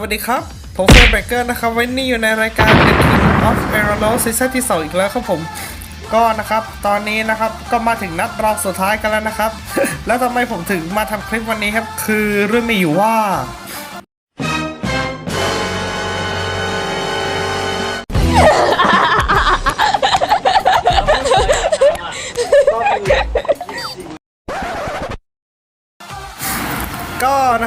วัสดีครับ ผมเฟิร์นแบเกอร์นะครับวันนี้อยู่ในรายการ The King of a e r o ซีซั่นที่ 2 อีกแล้วครับผม ก็นะครับ ตอนนี้นะครับก็มาถึงนัดรองสุดท้ายกันแล้วนะครับ แล้วทำไมผมถึงมาทำคลิปวันนี้ครับ คือเรื่องมีอยู่ว่า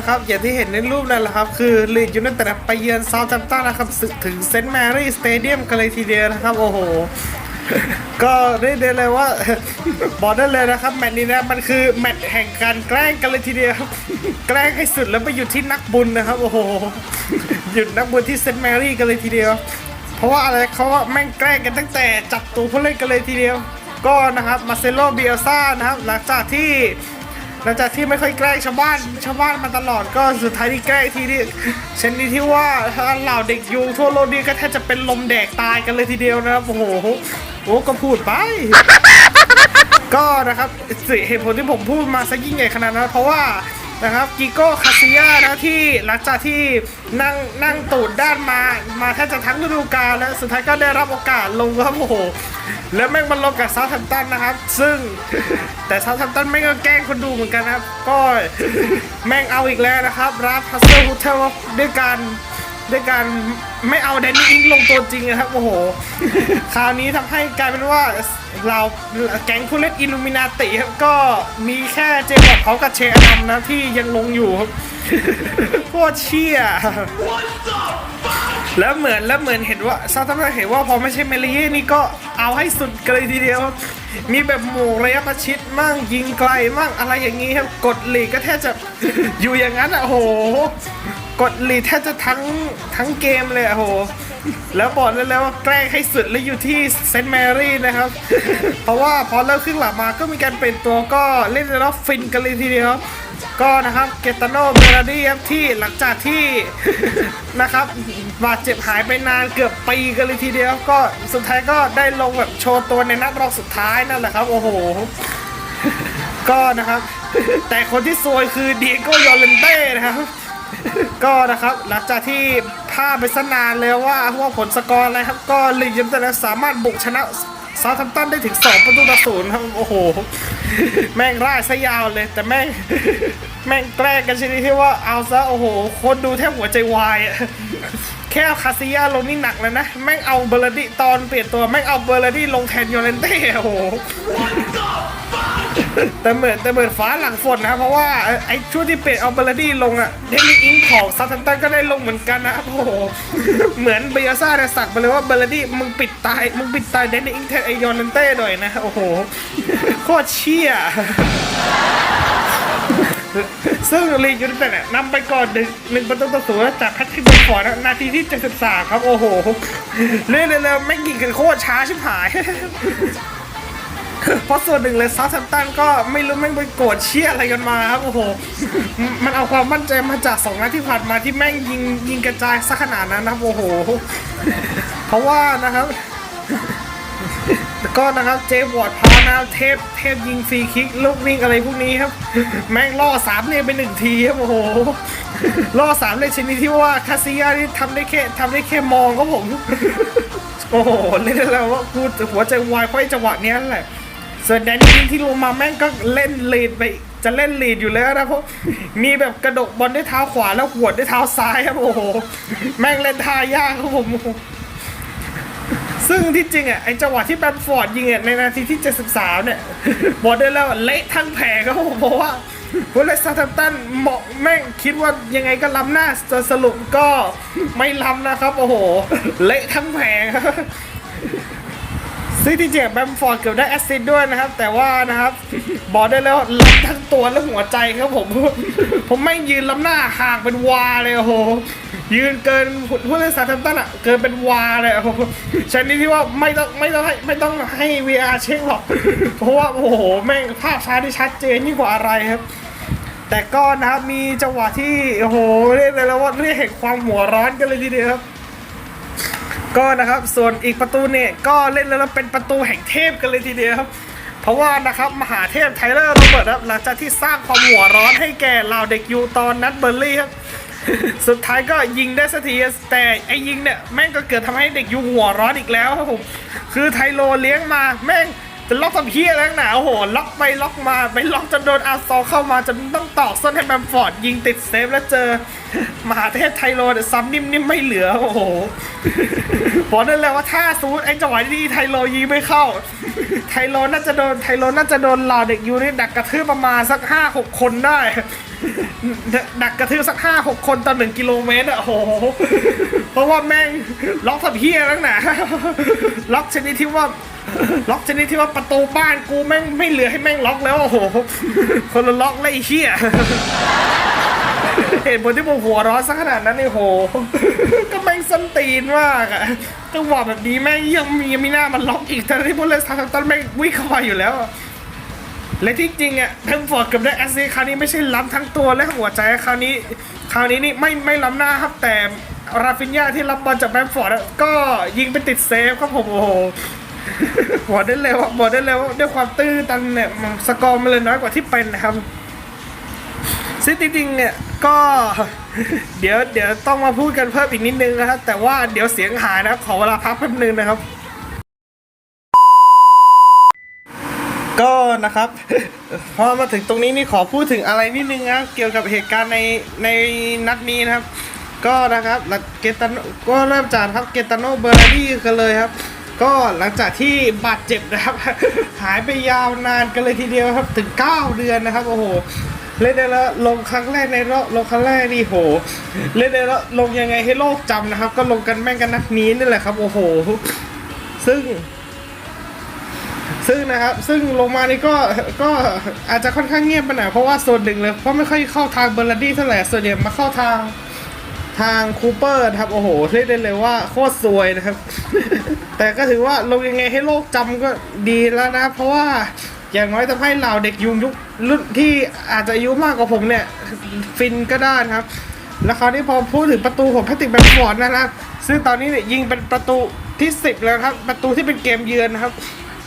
นะครับ อย่างที่เห็นในรูปนั่นแหละครับ คือลีดยูไนเต็ดไปเยือนซา u ์แ h ม p ตันนะครับศึกถึงเซนต์แมรี่สเตเดียมกันเลยทีเดียวนะครับ โอ้โห ก็เรียกได้เลยว่า บอกได้เลยนะครับ แมตช์นี้นะมันคือแมตช์แห่งการแกล้งกันเลยทีเดียวครับแกล้งให้สุดแล้วไปอยู่ที่นักบุญนะครับ โอ้โหหยุดนักบุญที่เซนต์แมรี่กันเลยทีเดียว เพราะว่าอะไรเขาว่าแม่งแกล้งกันตั้งแต่จับตัวผู้เล่นกันเลยทีเดียว ก็นะครับมาเซโลเบียซ่านะครับ หลังจากที่ หลังจากที่ไม่ค่อยแกล้งชาวบ้านชาวบ้านมาตลอดก็สุดท้ายที่แกล้งทีนี้เช่นนี้ที่ว่าเหล่าเด็กยูทั่วโลกนี้ก็แทบจะเป็นลมแดกตายกันเลยทีเดียวนะครับโอ้โหโอ้ก็พูดไป ก็นะครับสิเหตุผลที่ผมพูดมาซะยิ่งใหญ่ขนาดนั้นเพราะว่า นะครับกิโก้คาซิยานะที่หลังจากที่นั่งนั่งตูดด้านมา มาแทบจะทั้งฤดูกาลแล้วสุดท้ายก็ได้รับโอกาสลงครับโอ้โหแล้วแม่งมันลงกับซาท์แ m ม t ตันนะครับ ซึ่งแต่ซาท์แ m ม t ตันแม่งก็แกล้งคนดูเหมือนกันนะครับ ก็แม่งเอาอีกแล้วนะครับ รับพัสเซอร์ฮูเทลด้วยกัน ด้วยการไม่เอาแดนนี่อิงลงตัวจริงนะครับ โอ้โห คราวนี้ทำให้กลายเป็นว่าเราแก๊งผู้เล่นอิลูมินาติครับก็มีแค่เจมส์เขากับเชอดัมนะที่ยังลงอยู่ครับโคตรเชี่ยแล้วเหมือนแล้วเหมือนเห็นว่าซาตันเห็นว่าพอไม่ใช่เมลีเย่นี่ก็เอาให้สุดกันเลยทีเดียว มีแบบหมู่ระยะประชิดมั่งยิงไกลมั่งอะไรอย่างนี้ครับกดหลีกก็แทบจะอยู่อย่างนั้นอะโห กดลีแทบจะทั้งทั้งเกมเลยอะโห แล้วบอกเลยแล้วว่าแกล้งให้สุดแล้วอยู่ที่เซนต์แมรี่นะครับ เพราะว่าพอเริ่มครึ่งหลังมาก็มีการเปลี่ยนตัวก็เล่นแล้วฟินกันเลยทีเดียวครับก็นะครับเกตาโนเบราดี้ครับที่หลังจากที่นะครับบาดเจ็บหายไปนานเกือบปีกันเลยทีเดียวก็สุดท้ายก็ได้ลงแบบโชว์ตัวในนัดรองสุดท้ายนั่นแหละครับ โอ้โห ก็นะครับ แต่คนที่ซวยคือเดียโกยอร์เลนเต้นะครับ ก็นะครับหลังจากที่พลาดไปสนานเลยว่าว่าผลสกอร์อะไรครับ ก็ลีดยัมแต่สามารถบุกชนะซาทัมตันได้ถึง 2 ประตูต่อศูนย์ครับโอ้โห แม่งร่ายซะยาวเลย แต่แม่งแม่งแกล้งกันชนิดที่ว่าเอาซะ โอ้โห คนดูแทบหัวใจวายอะแค่คาซิยาลงนี่หนักแล้วนะ แม่งเอาเบอร์ลดี้ตอนเปลี่ยนตัว แม่งเอาเบอร์ลดี้ลงแทนโยเลนเต้โอ้โห แต่เหมือนแต่เหมือนฟ้าหลังฝนนะเพราะว่าไอ้ช่วงที่เปลี่ยนเอาเบลดี้ลงอะเดนิอิงของซาทันตันก็ได้ลงเหมือนกันนะโอ้โหเหมือนเบียซ่าเนี่ยสักไปเลยว่าเบลดี้มึงปิดตายมึงปิดตายเดนิอิงแทนไอยอนเลนเต้หน่อยนะโอ้โหโคตรเชี่ยซึ่งลียูไนเต็ดเนี่ยนำไปก่อนหนึ่งประตูต่อศูนย์จากแพทริกเบนฟอร์ดนาทีที่ 73 ครับ โอ้โห เรื่อยๆเลยแม่งยิงกันโคตรช้าชิบหาย เพราะส่วนหนึ่งเลยซา u ์แ m มตันก็ไม่รู้แม่งไปโกรธเชี่ยอะไรกันมาครับโอ้โห มันเอาความมั่นใจมาจากสองนัดที่ผ่านมาที่แม่งยิงยิงกระจายซะขนาดนั้นนะครับโอ้โห เพราะว่านะครับแล้วก็นะครับเจวอร์ดพานะครับเทพเทพยิงฟรีคิกลูกวิ่งอะไรพวกนี้ครับ แม่งล่อสามเลยไปหนึ่งทีครับโอ้โหล่อสามเลยชนิดที่ว่าคาซิยานี่ทำได้แค่ทำได้แค่มองครับผม โอ้โหเล่นแล้วว่ากูดหัวใจวายเพราะไอ้จังหวะเนี้ยแหละ ส่วนแดนนี่ที่ลงมาแม่งก็เล่นลีดไปจะเล่นลีดอยู่แล้วนะเพราะมีแบบกระดกบอลด้วยเท้าขวาแล้วหัวดด้วยเท้าซ้ายครับโอ้โห แม่งเล่นท่ายากครับผม ซึ่งที่จริงอะไอจังหวะที่แบนฟอร์ดยิงอะในนาทีที่ 73 เนี่ยบอกได้แล้วเละทั้งแผงครับผมเพราะว่าผู้เล่นซาทัมตันเหมาะแม่งคิดว่ายังไงก็ล้ำหน้าจะสรุปก็ไม่ล้ำนะครับ โอ้โห เละทั้งแผงครับ ซึ่งที่เจ็บแบมฟอร์ดเกือบได้แอสซิสต์ด้วยนะครับ แต่ว่านะครับ บอกได้แล้วล้ำทั้งตัวและหัวใจครับผม ผมไม่ยืนล้ำหน้าห่างเป็นวาเลยโอ้โห ยืนเกินผู้เล่นสาทัมตันอะ เกินเป็นวาเลยโอ้โหชนิดที่ว่าไม่ต้องไม่ต้องให้ไม่ต้องให้ VR เช็คหรอก เพราะว่าโอ้โห แม่งภาพช้าที่ชัดเจนยิ่งกว่าอะไรครับแต่ก็นะครับมีจังหวะที่โอ้โหเรียกเลยแล้วว่าเรียกแห่งความหัวร้อนกันเลยทีเดียวครับ ก็นะครับส่วนอีกประตูเนี่ยก็เล่นแล้วเป็นประตูแห่งเทพกันเลยทีเดียวครับ เพราะว่านะครับมหาเทพไทเลอร์โรเบิร์ตครับหลังจากที่สร้างความหัวร้อนให้แก่เหล่าเด็กยูตอนนัดเบอร์ลี่ครับสุดท้ายก็ยิงได้สักทีแต่ไอ้ยิงเนี่ยแม่งก็เกิดทำให้เด็กยูหัวร้อนอีกแล้วครับผมคือไทโลเลี้ยงมาแม่ง จะล็อกทำเพี้ยแล้วหนาโอ้โหล็อกไปล็อกมาไปล็อกจนโดนอาร์ซอลเข้ามาจนต้องตอกส้นให้แบมฟอร์ดยิงติดเซฟแล้วเจอมหาเทพไทโลเนี่ยซ้ำนิ่มๆไม่เหลือโอ้โหบอกได้เลยว่าถ้าสมมติไอ้จังหวะที่ไทโลยิงไม่เข้า ไทโลน่าจะโดนไทโลน่าจะโดนเหล่าเด็กยูนี่ดักกระทืบประมาณสักห้าหกคนได้ดักกระทืบสักห้าหกคนต่อหนึ่งกิโลเมตรอะโอ้โห เพราะว่าแม่งล็อกสับเฮียแล้วนะล็อกชนิดที่ว่า ล็อกชนิดที่ว่าประตูบ้านกูแม่งไม่เหลือให้แม่งล็อกแล้วโอ้โห คนละล็อกเลยไอ้เฮียเหตุผลที่ผมหัวร้อนสักขนาดนั้นนี่โห ก็แม่งส้นตีนมากอะจังหวะแบบนี้แม่งยังมีมีหน้ามันล็อกอีกแต่ที่พวกเลสทาร์ตันแม่งวิ่งเข้าไปอยู่แล้ว และที่จริงอะทั้งฟอร์ดกับได้แอสซีคราวนี้ไม่ใช่ล้ำทั้งตัวและหัวใจคราวนี้ คราวนี้นี่ไม่ไม่ล้ำหน้าครับแต่ราฟินยาที่รับบอลจากแบมฟอร์ดก็ยิงไปติดเซฟครับผมโอ้โห บอกได้เลยว่าบอกได้เลยว่าด้วยความตื้อตันเนี่ยสกอร์มันเลยน้อยกว่าที่เป็นนะครับซึ่งจริงๆเนี่ยก็เดี๋ยวเดี๋ยวต้องมาพูดกันเพิ่มอีกนิดนึงนะครับ แต่ว่าเดี๋ยวเสียงหายนะขอเวลาพักแป๊บนึงนะครับ ก็นะครับพอมาถึงตรงนี้นี่ขอพูดถึงอะไรนิดนึงนะเกี่ยวกับเหตุการณ์ในในนัดนี้นะครับ ก็นะครับหลังเกตาโนก็เริ่มจากครับเกตาโนเบอร์รี่กันเลยครับ ก็หลังจากที่บาดเจ็บนะครับ หายไปยาวนานกันเลยทีเดียวครับถึง 9 เดือนนะครับโอ้โหเล่นได้แล้วลงครั้งแรกในรอบลงครั้งแรกนี่โห เล่นได้แล้วลงยังไงให้โลกจำนะครับ ก็ลงกันแม่งกันนัดนี้นี่แหละครับ โอ้โห ซึ่ง ซึ่งนะครับ ซึ่งลงมานี่ก็ก็อาจจะค่อนข้างเงียบไปหน่อยเพราะว่าส่วนหนึ่งเลยเพราะไม่ค่อยเข้าทางเบอร์ลดี้เท่าไหร่ส่วนใหญ่มาเข้าทาง ทางคูเปอร์นะครับ โอ้โหเรียกได้เลยว่าโคตรซวยนะครับ แต่ก็ถือว่าลงยังไงให้โลกจำก็ดีแล้วนะ เพราะว่าอย่างน้อยทำให้เหล่าเด็กยุงยุครุ่นที่อาจจะอายุมากกว่าผมเนี่ย ฟินก็ได้นะครับ แล้วคราวนี้พอพูดถึงประตูของแพทริกแบมฟอร์ดนะครับ ซึ่งตอนนี้เนี่ยยิงเป็นประตูที่ 10 แล้วครับ ประตูที่เป็นเกมเยือนนะครับ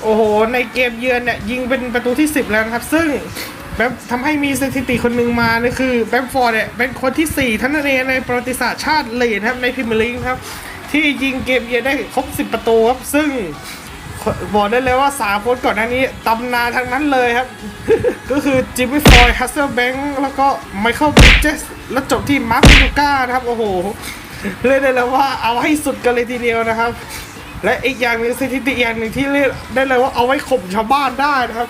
โอ้โห ในเกมเยือนเนี่ยยิงเป็นประตูที่ 10 แล้วนะครับ ซึ่ง แบบทำให้มีสถิติคนหนึ่งมาเนี่ยคือแบมฟอร์ดเนี่ยเป็นคนที่ 4 ท่านเองในประวัติศาสตร์ชาติเลีกนะครับในพรีเมียร์ลีกครับ ที่ยิงเกมเยือนได้ครบ 10 ประตูครับ ซึ่งบอกได้เลยว่าสามคนก่อนหน้านี้ตำนานทั้งนั้นเลยครับ ก็คือจิมมี่ฟอยฮัสเซอร์แบงค์แล้วก็ไมเคิลบริดเจสแล้วจบที่มาร์คลูก้านะครับ โอ้โหเรียกได้เลยว่าเอาให้สุดกันเลยทีเดียวนะครับ และอีกอย่างหนึ่งสถิติอย่างหนึ่งที่เรียกได้เลยว่าเอาไว้ข่มชาวบ้านได้นะครับ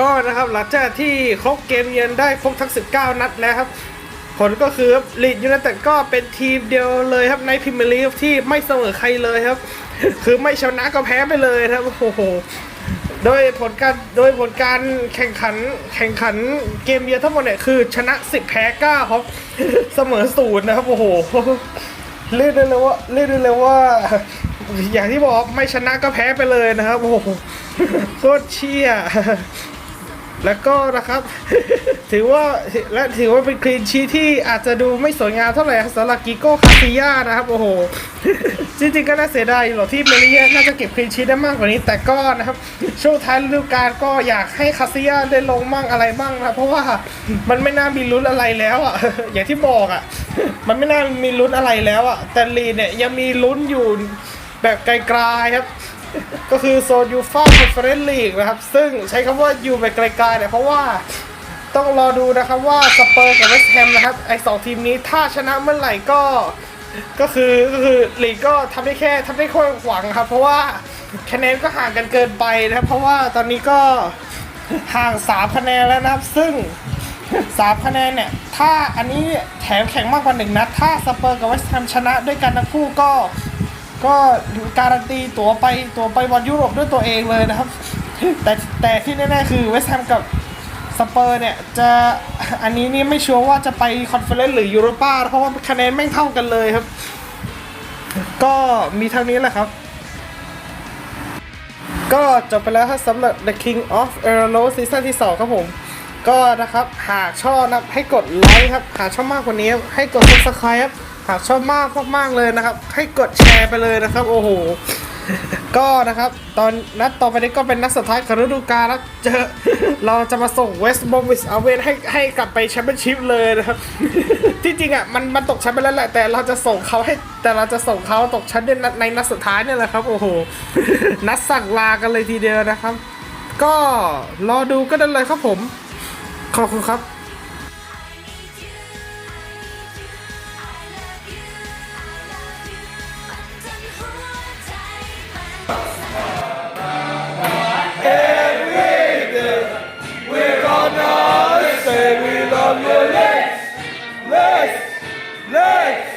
ก็นะครับหลังจากที่ครบเกมเยือนได้ครบทั้ง 19 นัดแล้วครับ ผลก็คือลีดยูไนเต็ดก็เป็นทีมเดียวเลยครับในพรีเมียร์ลีกที่ไม่เสมอใครเลยครับ คือไม่ชนะก็แพ้ไปเลยนะครับโอ้โหโดยผลการโดยผลการแข่งขันแข่งขันเกมเยือนทั้งหมดเนี่ยคือชนะ 10 แพ้9ครับเสมอศูนย์นะครับโอ้โหเรียกได้เลยว่าเรียกได้เลยว่า อย่างที่บอกไม่ชนะก็แพ้ไปเลยนะครับโอ้โหโคตรเชี่ย แล้วก็นะครับ ถือว่าและถือว่าเป็นคลีนชีที่อาจจะดูไม่สวยงามเท่าไหร่สำหรับกิโก้คาซิยานะครับ โอ้โห จริงๆก็น่าเสียดายหรอกที่เมริเยน่าจะเก็บคลีนชีได้มากกว่านี้ แต่ก็นะครับ ช่วงท้ายฤดูกาลก็อยากให้คาซิยาได้ลงมั่งอะไรมั่งนะเพราะว่ามันไม่น่ามีลุ้นอะไรแล้วอะอย่างที่บอกอะ มันไม่น่ามีลุ้นอะไรแล้วอะแต่ลีดเนี่ยยังมีลุ้นอยู่แบบไกลๆครับ ก็คือโซนยูฟ่าคอนเฟอเรนซ์ลีกนะครับ ซึ่งใช้คำว่าอยู่ไปไกลๆเนี่ยเพราะว่าต้องรอดูนะครับว่าสเปอร์กับเวสต์แฮมนะครับไอสองทีมนี้ถ้าชนะเมื่อไหร่ก็ก็คือก็คือลีกก็ทำได้แค่ทำได้ค่อยหวังครับ เพราะว่าคะแนนก็ห่างกันเกินไปนะครับ เพราะว่าตอนนี้ก็ห่างสามคะแนนแล้วนะครับ ซึ่งสามคะแนนเนี่ยถ้าอันนี้แถมแข่งมากกว่าหนึ่งนัดถ้าสเปอร์กับเวสต์แฮมชนะด้วยกันทั้งคู่ก็ ก็การันตีตั๋วไปตั๋วไปบอลยุโรปด้วยตัวเองเลยนะครับ แต่แต่ที่แน่ๆคือเวสต์แฮมกับสเปอร์เนี่ยจะอันนี้นี่ไม่ชัวร์ว่าจะไปคอนเฟอเรนซ์หรือยูโรป้าเพราะว่าคะแนนแม่งเท่ากันเลยครับ ก็มีเท่านี้แหละครับ ก็จบไปแล้วครับสำหรับ The King of e r o n o ซีซั่นที่ 2 ครับผม ก็นะครับ หากชอบนะให้กดไลค์ครับ หากชอบมากกว่านี้ให้กด subscribe ครับ หากชอบมากมากๆเลยนะครับ ให้กดแชร์ไปเลยนะครับ โอ้โห ก็นะครับตอนนัดต่อไปนี้ก็เป็นนัดสุดท้ายของฤดูกาลแล้วเจอเราจะมาส่งเวสต์บอมวิสอาเวนให้ให้กลับไปแชมเปี้ยนชิพเลยนะครับ ที่จริงอะมันมันตกชั้นไปแล้วแหละแต่เราจะส่งเขาให้แต่เราจะส่งเขาตกชั้นในนัดในนัดสุดท้ายเนี่ยแหละครับ โอ้โห นัดสั่งลากันเลยทีเดียวนะครับ ก็รอดูก็ได้เลยครับผม ขอบคุณครับ on your legs, legs, legs.